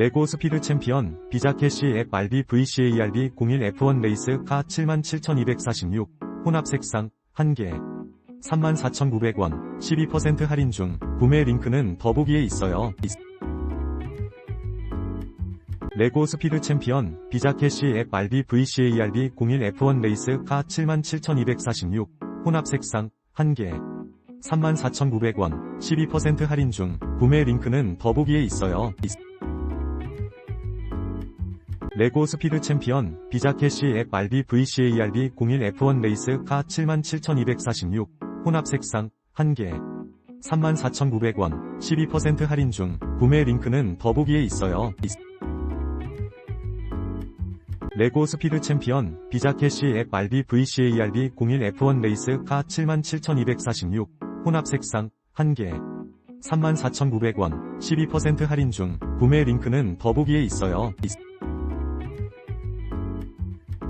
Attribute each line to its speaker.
Speaker 1: 레고 스피드 챔피언 비자 캐시 앱 RB VCARB 01 F1 레이스 카 77,246 혼합 색상 1개 34,900원 12% 할인 중 구매 링크는 더보기에 있어요. 레고 스피드 챔피언 비자 캐시 앱 RB VCARB 01 F1 레이스 카 77,246 혼합 색상 1개 34,900원 12% 할인 중 구매 링크는 더보기에 있어요. 레고 스피드 챔피언 비자 캐시 앱 RB VCARB 01 F1 레이스 카 77,246 혼합 색상 1개 34,900원 12% 할인 중 구매 링크는 더보기에 있어요. 레고 스피드 챔피언 비자 캐시 앱 RB VCARB 01 F1 레이스 카 77,246 혼합 색상 1개 34,900원 12% 할인 중 구매 링크는 더보기에 있어요.